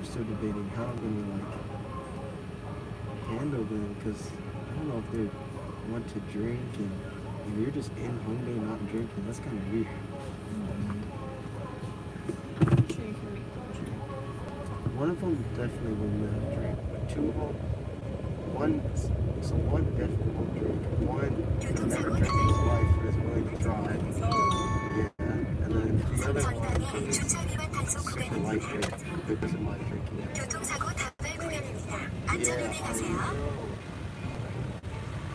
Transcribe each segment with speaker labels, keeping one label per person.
Speaker 1: I'm still debating how I'm gonna like handle them because I don't know if they want to drink and if you're just in home day not drinking, that's kind of weird.
Speaker 2: Sure you can make them drink.
Speaker 1: One of them definitely will not drink, but two of them, one, so one definitely won't drink. One never drank in his life but is willing to try. Yeah, and then the other one super
Speaker 3: 구간입니다. 교통사고 다발 구간입니다.
Speaker 1: Yeah,
Speaker 3: 안전
Speaker 1: I
Speaker 3: 운행 하세요.
Speaker 1: know.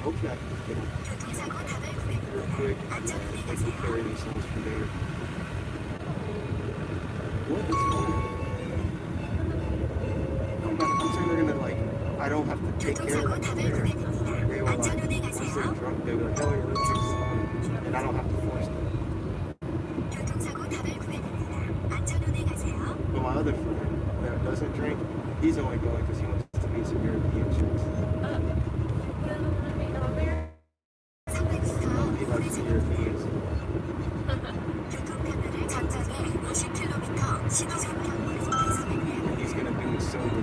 Speaker 1: Hopefully I can get them
Speaker 3: 교통사고 다발
Speaker 1: real
Speaker 3: 구간입니다.
Speaker 1: quick.
Speaker 3: 안전
Speaker 1: They can
Speaker 3: 운행하세요.
Speaker 1: carry themselves from there. What is fine? I'm, not, I'm saying they're gonna like, I don't have to take care of
Speaker 3: 교통사고
Speaker 1: them from
Speaker 3: 다발. 구간입니다.
Speaker 1: They will like,
Speaker 3: 안전
Speaker 1: once they're
Speaker 3: 운행하세요.
Speaker 1: drunk, they'll be like, oh, drink some. And I don't have to force them. only going because he wants to meet some European chicks. He's gonna do it sober.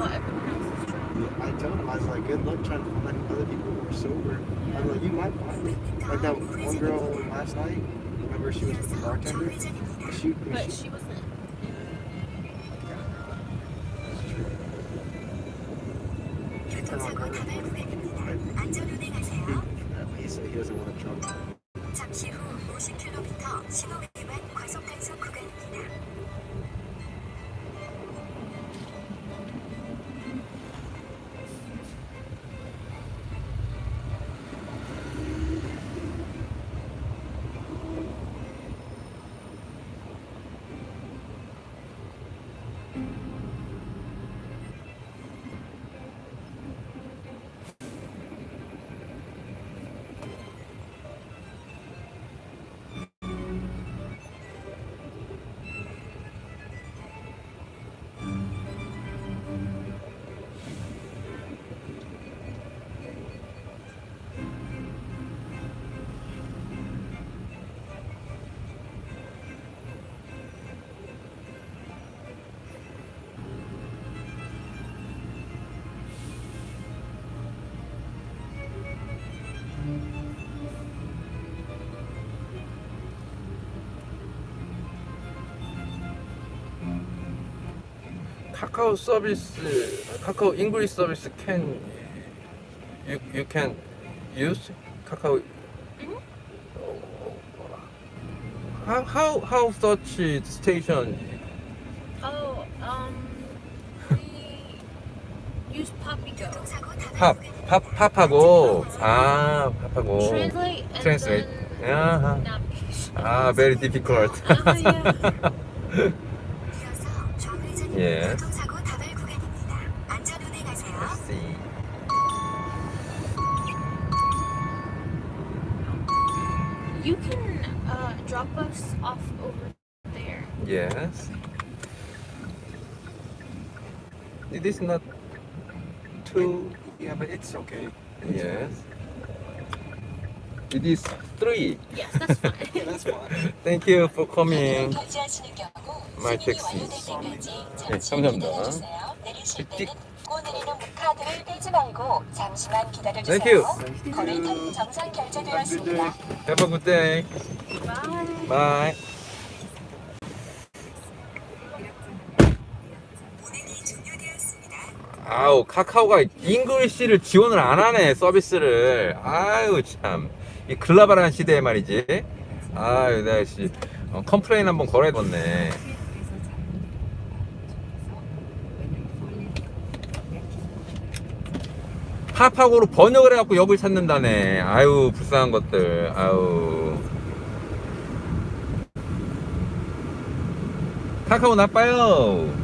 Speaker 2: Whatever.
Speaker 1: I told him, I was like, good luck trying to find other people who are sober. I'm like, you might find. Like that one girl last night, remember she was with the bartender? She,
Speaker 2: but
Speaker 1: she,
Speaker 2: she was
Speaker 3: 교통사고 다발 구간입니다. 안전 운행하세요.
Speaker 1: he said he doesn't want to drunk.
Speaker 4: 카카오 서비스 카카오 잉글리시 서비스 can you, you can use 카카오 how how how such station
Speaker 2: Oh, um, we use
Speaker 3: 다발
Speaker 4: 팝. 팝, 팝하고, 아, 팝하고.
Speaker 2: Translate and
Speaker 4: Translate.
Speaker 2: then
Speaker 4: 아하.
Speaker 2: navigation.
Speaker 4: 아, very difficult.
Speaker 2: Ah, yeah.
Speaker 3: 이어서 좌회전입니다.
Speaker 4: Yes.
Speaker 3: 교통사고 다발 구간입니다. 안전 운행하세요.
Speaker 4: Let's see.
Speaker 2: You can uh, drop us off over there.
Speaker 4: Yes. It is not two.
Speaker 1: Yeah, but it's okay.
Speaker 4: Yes. It is three.
Speaker 2: Yes, that's fine.
Speaker 1: That's fine.
Speaker 4: Thank you for coming.
Speaker 3: 결제하시는 경우
Speaker 4: My
Speaker 3: 승인이
Speaker 4: taxi.
Speaker 3: 완료될 때까지
Speaker 4: 네,
Speaker 3: 잠시
Speaker 4: 감사합니다.
Speaker 3: 기다려주세요. 내리실
Speaker 4: 띡.
Speaker 3: 때는 꺼내리는 카드를 떼지 말고 잠시만 기다려주세요.
Speaker 4: Thank you.
Speaker 3: 거래는 정상 결제되었습니다.
Speaker 4: Have a good day.
Speaker 2: Bye.
Speaker 4: Bye. 아우 카카오가 잉글리시를 지원을 안 하네 서비스를. 아유 참. 이 글로벌한 시대에 말이지. 아유 내가 씨. 어, 컴플레인 한번 걸어야겠네. 팝하고로 번역을 해갖고 역을 찾는다네. 아유 불쌍한 것들. 아유 카카오 나빠요